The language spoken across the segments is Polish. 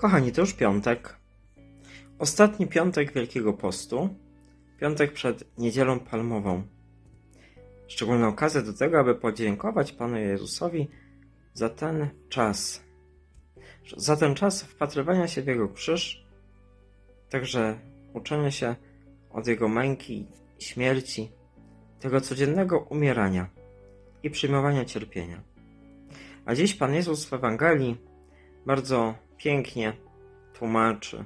Kochani, to już piątek. Ostatni piątek Wielkiego Postu. Piątek przed Niedzielą Palmową. Szczególna okazja do tego, aby podziękować Panu Jezusowi za ten czas. Za ten czas wpatrywania się w Jego krzyż, także uczenia się od Jego męki śmierci, tego codziennego umierania i przyjmowania cierpienia. A dziś Pan Jezus w Ewangelii bardzo pięknie tłumaczy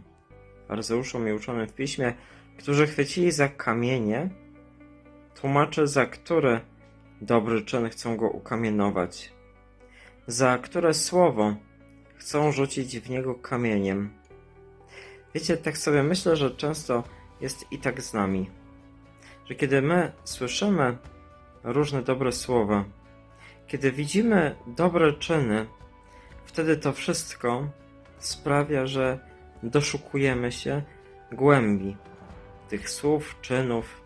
faryzeuszom i uczonym w piśmie, którzy chwycili za kamienie, tłumaczy za które dobry czyn chcą go ukamienować, za które słowo chcą rzucić w niego kamieniem. Wiecie, tak sobie myślę, że często jest i tak z nami, że kiedy my słyszymy różne dobre słowa, kiedy widzimy dobre czyny, wtedy to wszystko sprawia, że doszukujemy się głębi tych słów, czynów,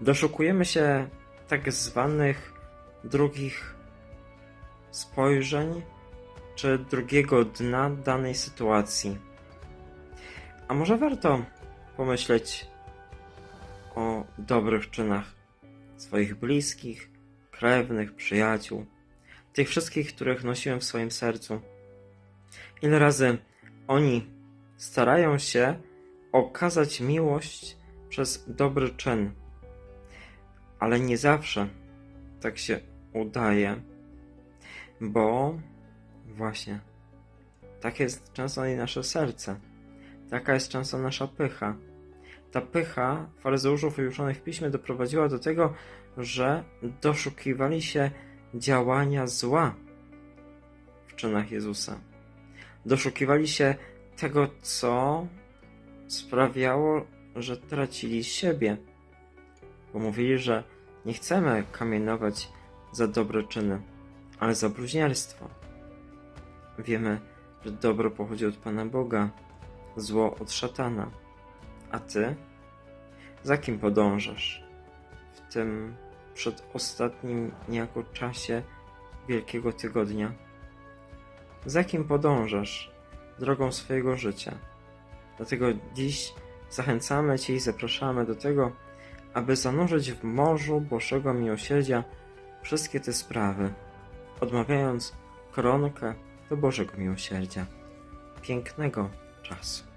doszukujemy się tak zwanych drugich spojrzeń czy drugiego dna danej sytuacji. A może warto pomyśleć o dobrych czynach swoich bliskich, krewnych, przyjaciół, tych wszystkich, których nosiłem w swoim sercu. Ile razy oni starają się okazać miłość przez dobry czyn, ale nie zawsze tak się udaje, bo właśnie tak jest często nasze serce, taka jest często nasza pycha. Ta pycha faryzeuszów i uczonych w piśmie doprowadziła do tego, że doszukiwali się działania zła w czynach Jezusa. Doszukiwali się tego, co sprawiało, że tracili siebie. Bo mówili, że nie chcemy kamienować za dobre czyny, ale za bluźnierstwo. Wiemy, że dobro pochodzi od Pana Boga, zło od szatana. A ty? Za kim podążasz w tym przedostatnim niejako czasie Wielkiego Tygodnia? Za kim podążasz drogą swojego życia? Dlatego dziś zachęcamy Cię i zapraszamy do tego, aby zanurzyć w morzu Bożego Miłosierdzia wszystkie te sprawy, odmawiając koronkę do Bożego Miłosierdzia. Pięknego czasu.